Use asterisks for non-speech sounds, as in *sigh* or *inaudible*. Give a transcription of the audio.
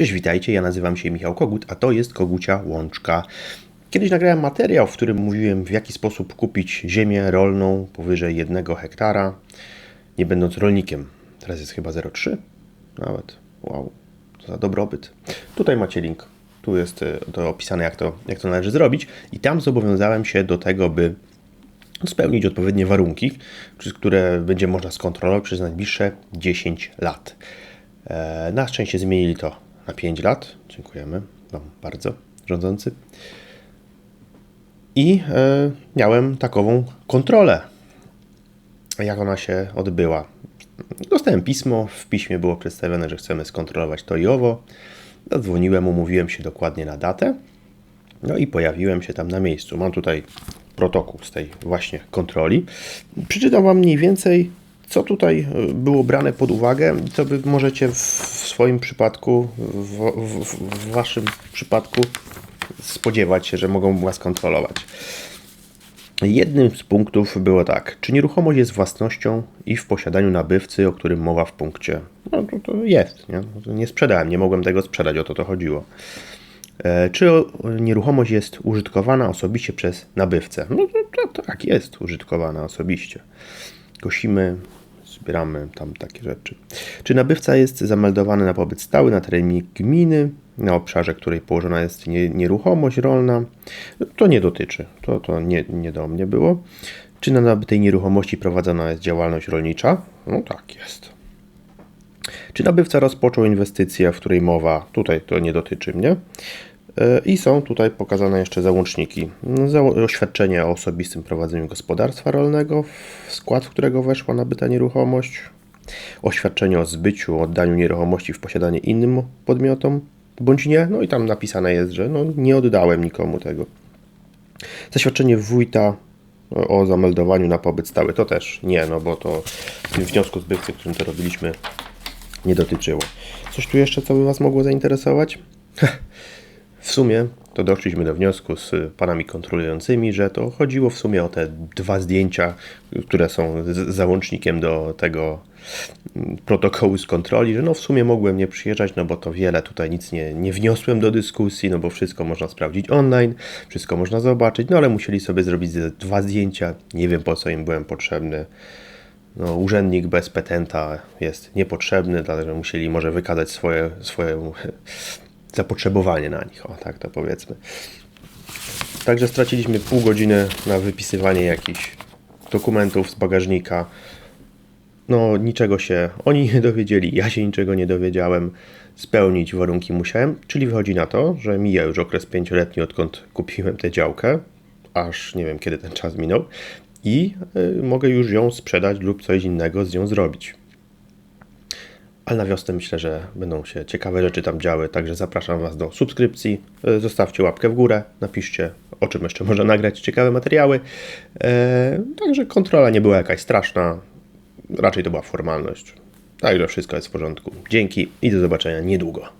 Cześć, witajcie, ja nazywam się Michał Kogut, a to jest Kogucia Łączka. Kiedyś nagrałem materiał, w którym mówiłem w jaki sposób kupić ziemię rolną powyżej 1 hektara, nie będąc rolnikiem. Teraz jest chyba 0,3 nawet. Wow, to za dobrobyt. Tutaj macie link. Tu jest y, to opisane, jak to, jak to należy zrobić. I tam zobowiązałem się do tego, by spełnić odpowiednie warunki, przez które będzie można skontrolować przez najbliższe 10 lat. E, Na szczęście zmienili to na 5 lat. Dziękujemy Wam bardzo, rządzący. I e, miałem takową kontrolę, jak ona się odbyła. Dostałem pismo, w piśmie było przedstawione, że chcemy skontrolować to i owo. Zadzwoniłem, umówiłem się dokładnie na datę. No i pojawiłem się tam na miejscu. Mam tutaj protokół z tej właśnie kontroli. Przeczytam Wam mniej więcej, co tutaj e, było brane pod uwagę co Wy możecie w swoim przypadku, w, w, w Waszym przypadku spodziewać się, że mogą Was kontrolować. Jednym z punktów było tak, czy nieruchomość jest własnością i w posiadaniu nabywcy, o którym mowa w punkcie. No to, to jest, nie? No nie sprzedałem, nie mogłem tego sprzedać, o to to chodziło. E, Czy nieruchomość jest użytkowana osobiście przez nabywcę? No to, to tak, jest użytkowana osobiście. Kosimy, zbieramy tam takie rzeczy. Czy nabywca jest zameldowany na pobyt stały na terenie gminy, na obszarze, której położona jest nie, nieruchomość rolna? To nie dotyczy, to, to nie, nie do mnie było. Czy na nabytej nieruchomości prowadzona jest działalność rolnicza? No tak, jest. Czy nabywca rozpoczął inwestycję, w której mowa? Tutaj to nie dotyczy mnie. E, I są tutaj pokazane jeszcze załączniki. Zało- Oświadczenie o osobistym prowadzeniu gospodarstwa rolnego, w skład w którego weszła nabyta nieruchomość. Oświadczenie o zbyciu, oddaniu nieruchomości w posiadanie innym podmiotom, bądź nie. No i tam napisane jest, że no, nie oddałem nikomu tego. Zaświadczenie wójta o zameldowaniu na pobyt stały to też nie, no bo to w wniosku zbywcy, którym to robiliśmy, nie dotyczyło. Coś tu jeszcze, co by Was mogło zainteresować? *laughs* W sumie to doszliśmy do wniosku z panami kontrolującymi, że to chodziło w sumie o te dwa zdjęcia, które są załącznikiem do tego mm, protokołu z kontroli, że no w sumie mogłem nie przyjeżdżać, no bo to wiele tutaj nic nie, nie wniosłem do dyskusji, no bo wszystko można sprawdzić online, wszystko można zobaczyć, no ale musieli sobie zrobić dwa zdjęcia, nie wiem po co im byłem potrzebny. No, urzędnik bez petenta jest niepotrzebny, dlatego musieli może wykazać swoje, swoje zapotrzebowanie na nich, o tak to powiedzmy. Także straciliśmy pół godziny na wypisywanie jakichś dokumentów z bagażnika. No, niczego się oni nie dowiedzieli, ja się niczego nie dowiedziałem. Spełnić warunki musiałem, czyli wychodzi na to, że mija już okres pięcioletni, odkąd kupiłem tę działkę, aż nie wiem kiedy ten czas minął, i y, mogę już ją sprzedać lub coś innego z nią zrobić. Ale na wiosnę myślę, że będą się ciekawe rzeczy tam działy, także zapraszam Was do subskrypcji. E, Zostawcie łapkę w górę, napiszcie o czym jeszcze można nagrać ciekawe materiały. E, Także kontrola nie była jakaś straszna, raczej to była formalność. Także wszystko jest w porządku. Dzięki i do zobaczenia niedługo.